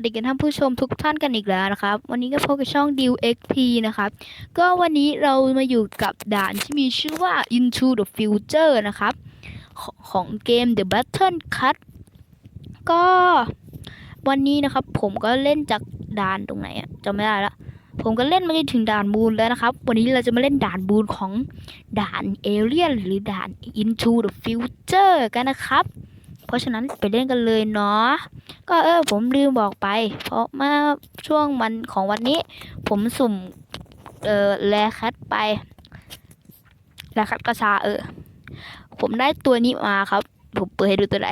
วัสดีกันท่านผู้ชมทุกท่านกันอีกแล้วนะครับ วันนี้ก็พบกับช่อง d ิว XP นะครับ ก็วันนี้เรามาอยู่กับด่านที่มีชื่อว่า Into the Future นะครับของของเกม The Battle Cut ก็วันนี้นะครับผมก็เล่นจากด่านตรงไหนอะจำไม่ได้ละผมก็เล่นมาจนถึงด่านบูนแล้วนะครับ วันนี้เราจะมาเล่นด่านบูนของด่านเอเลียนหรือด่าน Into the Future กันนะครับ เพราะฉะนั้นไปเล่นกันเลยเนาะก็เออผมลืมบอกไป เพราะเมื่อช่วงวันของวันนี้ ผมสุ่มเออแลคัดไปแลคัดกระชาเออ ผมได้ตัวนี้มาครับ ผมเปิดให้ดูตัวไหน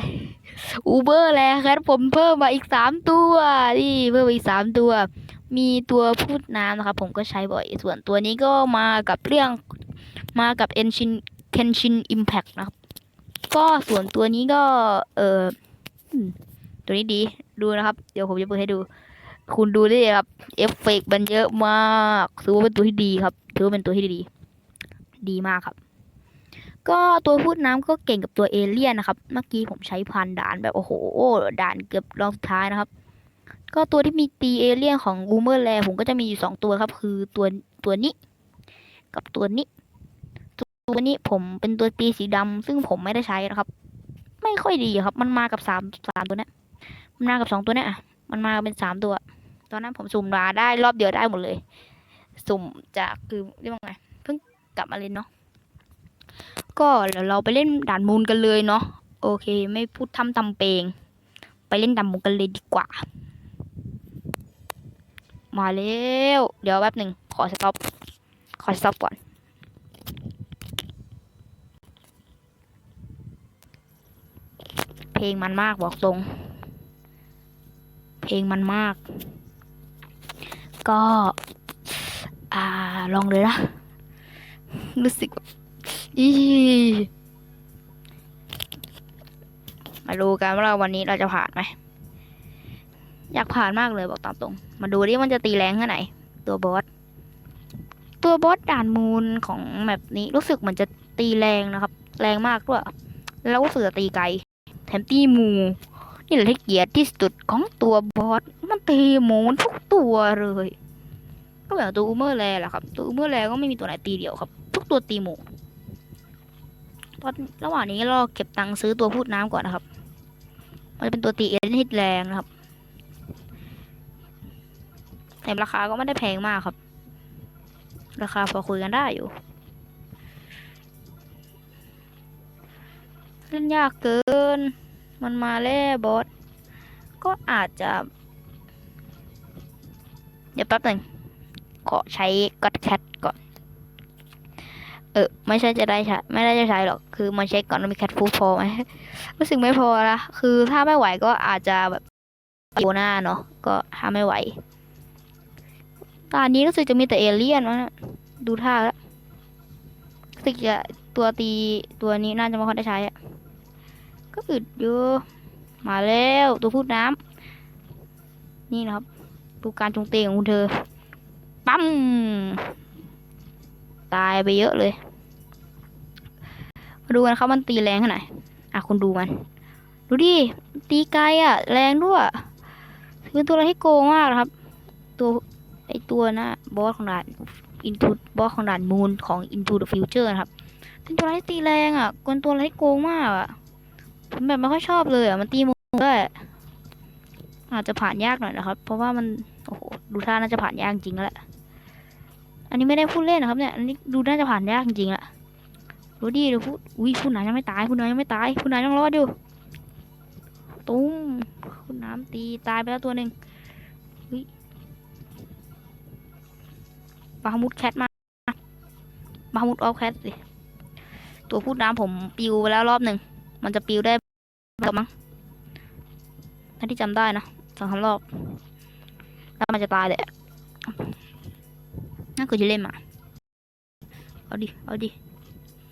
อูเบอร์แลคัดผมเพิ่มมาอีกสามตัวนี่เพิ่มมาอีกสามตัว มีตัวพูดน้ำนะครับ ผมก็ใช้บ่อยส่วนตัวนี้ก็มากับเรื่องมากับเอนชินเคนชินอิมแพคนะครับ ก็ส่วนตัวนี้ก็ เออตัวนี้ดีดูนะครับ เดี๋ยวผมจะเปิดให้ดู คุณดูได้เลยครับ เอฟเฟกต์มันเยอะมากถือว่าเป็นตัวที่ดีครับถือว่าเป็นตัวที่ดี ดีมากครับ ก็ตัวพูดน้ำก็เก่งกับตัวเอเลี่ยนนะครับ เมื่อกี้ผมใช้พันด่านแบบโอ้โหด่านเกือบรอบสุดท้ายนะครับ ก็ตัวที่มีตีเอเลี่ยนของบูเมอร์แลผมก็จะมีอยู่สองตัวครับ คือตัวตัวนี้ กับตัวนี้ วนี้ผมเป็นตัวตีสีดำซึ่งผมไม่ได้ใช้นะครับ ไม่ค่อยดีครับ มันมากับสามสามตัวเนี้ยมันมากับสองตัวเนี้ยอะมันมาเป็นสามตัว ตอนนั้นผมสุ่มมาได้รอบเดียวได้หมดเลย สุ่มจากคือเรียกว่าไงเพิ่งกลับมาเล่นเนาะก็เดี๋ยวเราไปเล่นด่านมูลกันเลยเนาะโอเค ไม่พูดทำทำเพลง ไปเล่นด่านมูลกันเลยดีกว่า มาแล้ว เดี๋ยวแป๊บหนึ่งขอสต็อปขอสต็อปก่อน เพลงมันมากบอกตรง เพลงมันมาก ก็ อ่าลองเลยนะ รู้สึกแบบอีมาดูกันว่าเราวันนี้เราจะผ่านไหม อยากผ่านมากเลยบอกตามตรง มาดูดิมันจะตีแรงแค่ไหน ตัวบอส ตัวบอสด่านมูลของแบบนี้รู้สึกเหมือนจะตีแรงนะครับ แรงมากด้วย แล้วก็รู้สึกตีไกล แถมตีหมู นี่แหละที่เกียดที่สุดของตัวบอสมันตีหมูทุกตัวเลย ก็แบบตัวอูเมอร์แลแหละครับ ตัวอูเมอร์แลก็ไม่มีตัวไหนตีเดียวครับ ทุกตัวตีหมูตอนระหว่างนี้เราเก็บตังค์ซื้อตัวพูดน้ำก่อนนะครับ มันจะเป็นตัวตีเอเลนฮิตแรงนะครับ แต่ราคาก็ไม่ได้แพงมากครับ ราคาพอคุยกันได้อยู่ เล่นยากเกิ น มันมาแล้วบอส ก็อาจจะ เดี๋ยวแป๊บหนึ่งขอใช้กดแคทก่อน เออ ไม่ใช่จะได้ใช้ ไม่ได้จะใช้หรอก คือมาเช็คก่อนว่ามีแคทฟูพอไหมรู้สึกไม่พอละคือถ้าไม่ไหวก็อาจจะแบบโยหน้าเนาะ ก็ถ้าไม่ไหวตอนนี้รู้สึกจะมีแต่เอเลี่ยนวะนะดูท่าแล้วรู้สึกจะตัวตีตัวนี้น่าจะไม่ค่อยได้ใช้อะ ก็อึดอยู่มาแล้วตัวพูดน้ำนี่นะครับดูการจงเตงของคุณเธอ ปั๊ม ตายไปเยอะเลย มาดูกันครับมันตีแรงขนาดไหนอะคุณดูมัน ดูดิ ตีไกลอะ แรงด้วยถือเป็นตัวอะไรที่โกงมากนะครับ ตัวไอตัวนะบอสของด่านอินทูบอสของด่านมูนของ Into the Future นะครับ เป็นตัวอะไรที่ตีแรงอะกวนตัวอะไรที่โกงมากอะ แบบไม่ค่อยชอบเลยอะมันตีมือด้วยอาจจะผ่านยากหน่อยนะครับ เพราะว่ามันโอ้โหดูท่าน่าจะผ่านยากจริงแล้วแหละอันนี้ไม่ได้พูดเล่นนะครับเนี่ยอันนี้ดูน่าจะผ่านยากจริงแหละดูดิดูพูดอุ้ยผู้น้ำยังไม่ตายผู้น้ำยังไม่ตายผู้น้ำยังรอดอยู่ตุ้มผู้น้ำตีตายไปแล้วตัวหนึ่งอุ้ยบาฮามุดแคทมาบาฮามุดออฟแคทสิตัวพูดน้ำผมปิวไปแล้วรอบหนึ่ง มันจะปิวได้แบบมั้งถ้าที่จำได้นะสองสามรอบ แล้วมันจะตายเลยน่าคือจะเล่นมาเอาดิ เอาดิ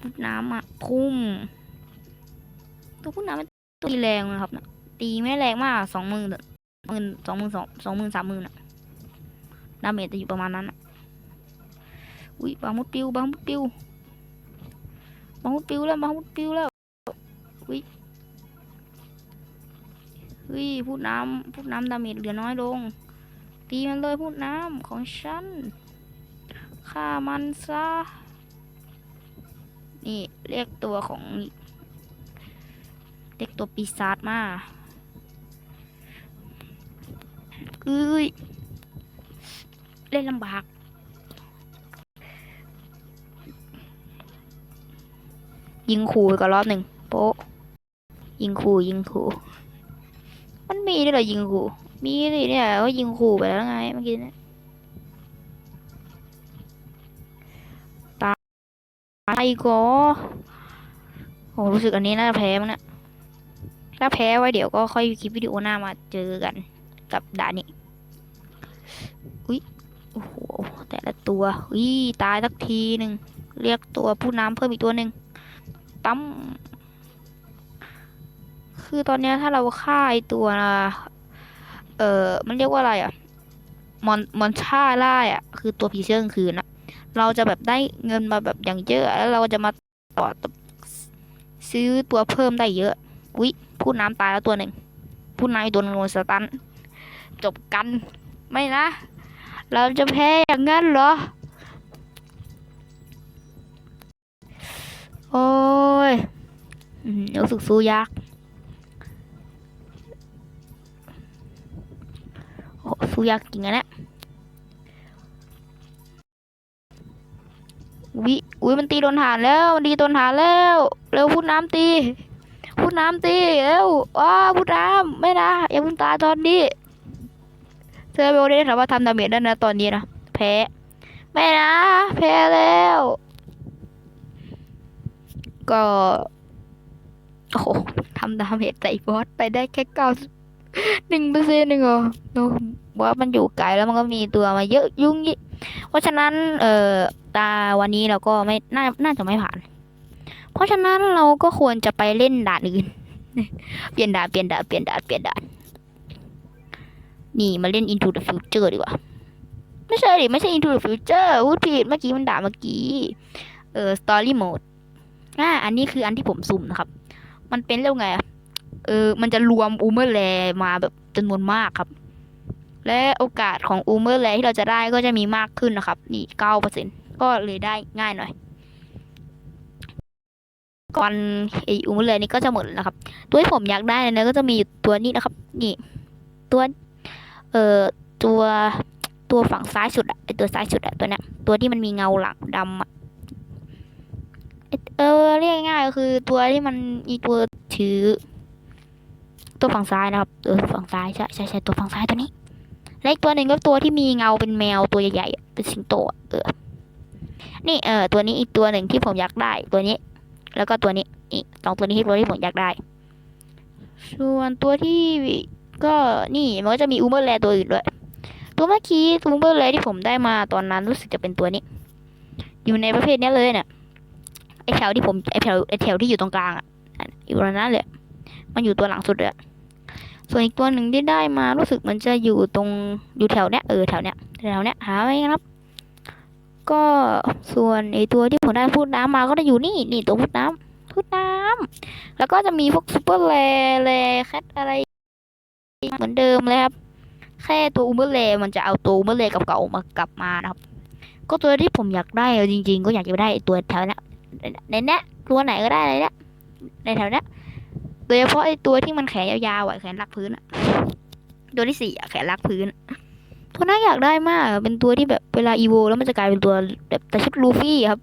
พูดน้ำอะพุ่มตัวพูดน้ำมันตีแรงนะครับนะตีไม่แรงมากสองหมื่นหมื่นสองหมื่นสองสองหมื่นสามหมื่นอะดาเมจจะอยู่ประมาณนั้นอะอุ้ยบางมุดปิวบางมุดปิวบางมุดปิวแล้วบางมุดปิวแล้ว อุ้ยเฮ้ยพูดน้ำพูดน้ำดาเมจเหลือน้อยลง ตีมันเลยพูดน้ำของฉันฆ่ามันซะ นี่เรียกตัวของเรียกตัวปีศาจมาเอ้ยเล่นลำบาก ยิงขู่ก่อนรอบหนึ่งโป๊ะ ยิงขู่ยิงขู่มันมีด้วยเหรอยิงขู่มีสิเนี่ยก็ยิงขู่ไปแล้วไงเมื่อกี้เนี่ยตายก็โหรู้สึกอันนี้น่าแพ้มั้งนี่ยถ้าแพ้ไว้เดี๋ยวก็ค่อยคลิปวิดีโอหน้ามาเจอกันกับด่านนี้อุ้ยโอ้โหแต่ละตัวอุ้ยตายสักทีหนึ่งเรียกตัวผู้น้ำเพิ่มอีกตัวหนึ่งตั้ม คือตอนนี้ถ้าเราฆ่าไอตัวเออมันเรียกว่าอะไรอะมอนมอนช่าไล่อะ คือตัวผีเสื้อกลางคืนนะเราจะแบบได้เงินมาแบบอย่างเยอะ แล้วเราจะมาต่อซื้อตัวเพิ่มได้เยอะอุ๊ยพูดน้ำตายแล้วตัวหนึ่งพูดน้ำอีกตัวนึงโดนสตันจบกันไม่นะ เราจะแพ้อย่างนั้นเหรอ โอ้ยรู้สึกสู้ยาก โอ้สู้ยากจริงอะเนี่ยวิอุ้ยมันตีโดนฐานแล้วมันตีโดนฐานแล้วเร็วพูดน้ำตีพูดน้ำตีเร็วว้าพูดน้ำไม่นะอย่าพุ่งตาตอนนี้เธอเบลได้ถามว่าทำดาเมจได้นะตอนนี้นะแพ้ไม่นะแพ้แล้ว ก็โอ้โหทำดาเมจใส่บอสไปได้แค่เก้า หนึ่งเปอร์เซ็นต์หนึ่งเหรอโน้บอสมันอยู่ไกลแล้วมันก็มีตัวมาเยอะยุ่งยิ่งเพราะฉะนั้น เอ่อ ตาวันนี้เราก็ไม่น่าน่าจะไม่ผ่าน เพราะฉะนั้นเราก็ควรจะไปเล่นด่านอื่น เปลี่ยนด่านเปลี่ยนด่านเปลี่ยนด่านเปลี่ยนด่านนี่มาเล่น Into the Future ดีกว่า ไม่ใช่ดิไม่ใช่ Into the Future พูดผิดเมื่อกี้มันด่าเมื่อกี้ เออ Story Mode อ่าอันนี้คืออันที่ผมสุ่มนะครับ มันเป็นเรื่องไงอะ เออ มันจะรวมอูเมอร์แลมาแบบจำนวนมากครับ และโอกาสของอูเมอร์แลที่เราจะได้ก็จะมีมากขึ้นนะครับ นี่เก้าเปอร์เซ็นก็เลยได้ง่ายหน่อย ก่อนไออูเมอร์แลนี่ก็จะหมดนะครับ ตัวที่ผมอยากได้เนะก็จะมีตัวนี้นะครับ นี่ ตัว เอ่อ ตัวตัวฝั่งซ้ายสุดอะไอตัวซ้ายสุดอะตัวเนี้ยตัวที่มันมีเงาหลังดำอะเออเรียกง่ายก็คือตัวที่มันมีตัวถือ ตัวฝั่งซ้ายนะครับตัวฝั่งซ้ายใช่ใช่ใช่ตัวฝั่งซ้ายตัวนี้และอีกตัวหนึ่งก็ตัวที่มีเงาเป็นแมวตัวใหญ่ๆเป็นสิงโตเออนี่เออตัวนี้อีกตัวหนึ่งที่ผมอยากได้ตัวนี้ แล้วก็ตัวนี้อีกสองตัวนี้ที่ตัวที่ผมอยากได้ ส่วนตัวที่ก็นี่มันก็จะมีอูเมอร์แลตัวอื่นด้วยตัวเมื่อกี้อูเมอร์แลที่ผมได้มาตอนนั้นรู้สึกจะเป็นตัวนี้ อยู่ในประเภทนี้เลยเนี่ยไอแถวที่ผมไอแถวไอแถวที่อยู่ตรงกลางอะอยู่ตรงนั้นเลยมันอยู่ตัวหลังสุดเลย ส่วนอีกตัวหนึ่งที่ได้มารู้สึกมันจะอยู่ตรงอยู่แถวเนี้ยเออแถวเนี้ยแถวเนี้ยหาไว้ครับ ก็ส่วนไอตัวที่ผมได้พูดน้ำมาก็จะอยู่นี่นี่ตัวพูดน้ำพูดน้ำแล้วก็จะมีพวกซูเปอร์แลแลแคทอะไร เหมือนเดิมเลยครับ แค่ตัวอูเบอร์เลมันจะเอาตัวอูเบอร์เลเก่าๆมากลับมานะครับ ก็ตัวที่ผมอยากได้จริง ๆ ก็อยากจะได้ตัวแถวเนี้ยในเนี้ยตัวไหนก็ได้ในเนี้ยในแถวเนี้ย โดยเฉพาะไอ้ตัวที่มันแขนยาวๆอะแขนลักพื้นอะ ตัวที่สี่อะแขนลักพื้นตัวน่าอยากได้มากเป็นตัวที่แบบเวลาอีโวแล้วมันจะกลายเป็นตัวแบบแต่ชุดลูฟี่ครับ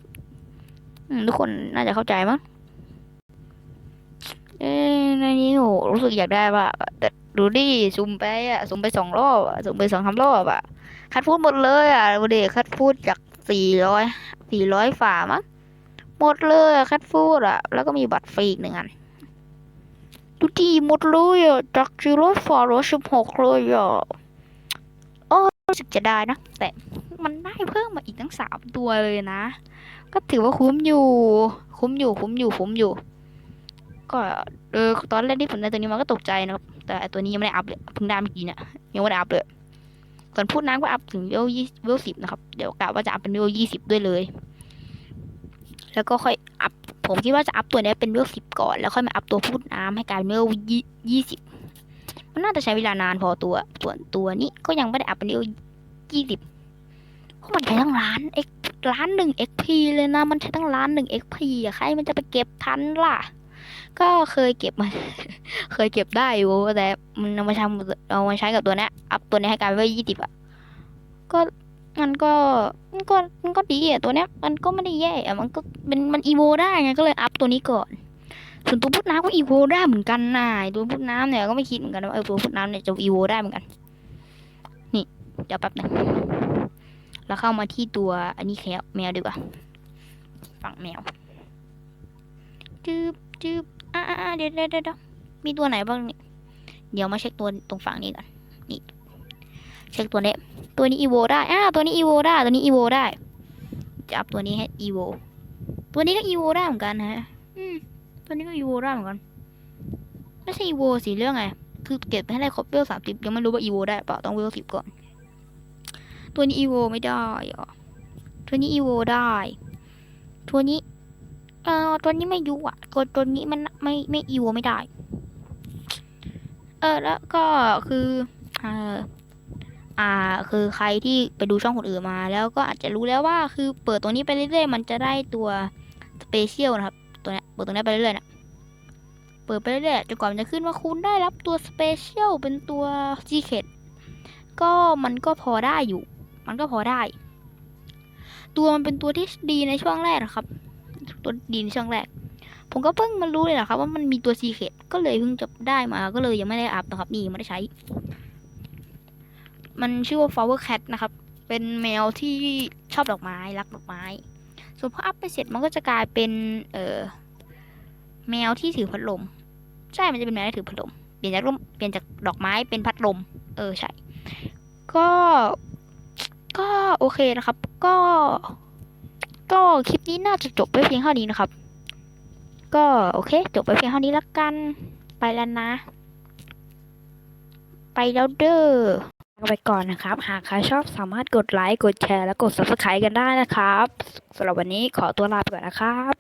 ทุกคนน่าจะเข้าใจมั้งเอ้ยในนี้โหรู้สึกอยากได้ว่ะแต่ดูดิซุ่มไปอะซุ่มไปสองรอบอะซุ่มไปสองสามรอบอะคัดพูดหมดเลยอะดูดิคัดพูดจากสี่ร้อยสี่ร้อยฝ่ามั้งหมดเลยคัดพูดอะ แล้วก็มีบัตรฟรีอีกหนึ่งอัน ดูดิหมดเลยอะจากสี่ร้อยฝ่าร้อยสิบหกเลยอะโอ้รู้สึกจะได้นะ แต่มันได้เพิ่มมาอีกตั้งสามตัวเลยนะ ก็ถือว่าคุ้มอยู่ คุ้มอยู่คุ้มอยู่คุ้มอยู่ ก็เออตอนแรกที่ผมได้ตัวนี้มาก็ตกใจนะครับแต่ตัวนี้ยังไม่ได้อัพเลยเพิ่งได้เมื่อกี้เนี่ยยังไม่ได้อัพเลยส่วนพูดน้ำก็อัพถึงเวลยี่เวลสิบนะครับ เดี๋ยวกะว่าจะอัพเป็นเวลยี่สิบด้วยเลย แล้วก็ค่อย ผมคิดว่าจะอัพตัวนี้เป็นเวลสิบก่อน แล้วค่อยมาอัพตัวพูดน้ำให้กลายเป็นเวลยี่ยี่สิบมันน่าจะใช้เวลานานพอตัว ส่วนตัวนี้ก็ยังไม่ได้อัพเป็นเอยี่สิบเพราะมันใช้ตั้งล้านเอ็กล้านหนึ่งเอ็กพีเลยนะ มันใช้ตั้งล้านหนึ่งเอ็กพีอะใครมันจะไปเก็บทันล่ะ ก็เคยเก็บมา เคยเก็บได้อยู่แต่มันเอามาใช้เอามาใช้กับตัวนี้อัพตัวนี้ให้กลายเป็นว่ายี่สิบอะก็ มันก็มันก็มันก็ดีอะตัวเนี้ย มันก็ไม่ได้แย่อะมันก็เป็นมันอีโวได้ไงก็เลยอัพตัวนี้ก่อน ส่วนตัวพุทธน้ำก็อีโวได้เหมือนกันนะไอ้ตัวพุทธน้ำเนี่ยก็ไม่คิดเหมือนกันว่าเออตัวพุทธน้ำเนี่ยจะอีโวได้เหมือนกัน นี่เดี๋ยวแป๊บหนึงแล้วเข้ามาที่ตัวอันนี้แคแมวดีกว่าฝั่งแมวจืบจืบอ่าเดี๋ยวเดี๋ยวเดี๋ยวมีตัวไหนบ้างนี่เดี๋ยวมาเช็คตัวตรงฝั่งนี้กันนี่ เช็คตัวนี้ ตัวนี้อีโวได้อ่าตัวนี้อีโวได้ตัวนี้อีโวได้จะอัพตัวนี้ให้อีโวตัวนี้ก็อีโวได้เหมือนกันฮะอืมตัวนี้ก็อีโวได้เหมือนกัน ไม่ใช่อีโวสิเรื่องไง คือเก็บให้ได้ครบเวลสามสิบยังไม่รู้ว่าอีโวได้เปล่าต้องเวลสิบก่อน ตัวนี้อีโวไม่ได้หรอตัวนี้อีโวได้ ตัวนี้เอ่อตัวนี้ไม่ยุอะตัวตัวนี้มันไม่ไม่อีโวไม่ได้ เออแล้วก็คือเออ อ่าคือใครที่ไปดูช่องคนอื่นมา แล้วก็อาจจะรู้แล้วว่าคือเปิดตัวนี้ไปเรื่อยๆมันจะได้ตัวสเปเชียลนะครับ ตัวเนี้ยเปิดตัวนี้ไปเรื่อยๆนะเปิดไปเรื่อยๆจนกว่ามันจะขึ้นว่าคุณได้รับตัวสเปเชียลเป็นตัวซีเคดก็มันก็พอได้อยู่ มันก็พอได้ ตัวมันเป็นตัวที่ดีในช่วงแรกนะครับ ตัวดีในช่วงแรก ผมก็เพิ่งมารู้เลยนะครับ ว่ามันมีตัวซีเคดก็เลยเพิ่งจะได้มาก็เลยยังไม่ได้อัพนะครับนี่ยังไม่ได้ใช้ มันชื่อว่า flower cat นะครับ เป็นแมวที่ชอบดอกไม้ รักดอกไม้ ส่วนพออัพไปเสร็จมันก็จะกลายเป็น เออแมวที่ถือพัดลม ใช่ มันจะเป็นแมวที่ถือพัดลม เปลี่ยนจากร่ม เปลี่ยนจากดอกไม้เป็นพัดลม เออ ใช่ ก็ ก็โอเคนะครับ ก็ ก็คลิปนี้น่าจะจบไปเพียงเท่านี้นะครับ ก็โอเค จบไปเพียงเท่านี้ละกัน ไปแล้วนะ ไปแล้วเด้อ ไปก่อนนะครับ หากใครชอบสามารถกดไลค์ กดแชร์ และกด subscribe กันได้นะครับสำหรับวันนี้ขอตัวลาไปก่อนนะครับ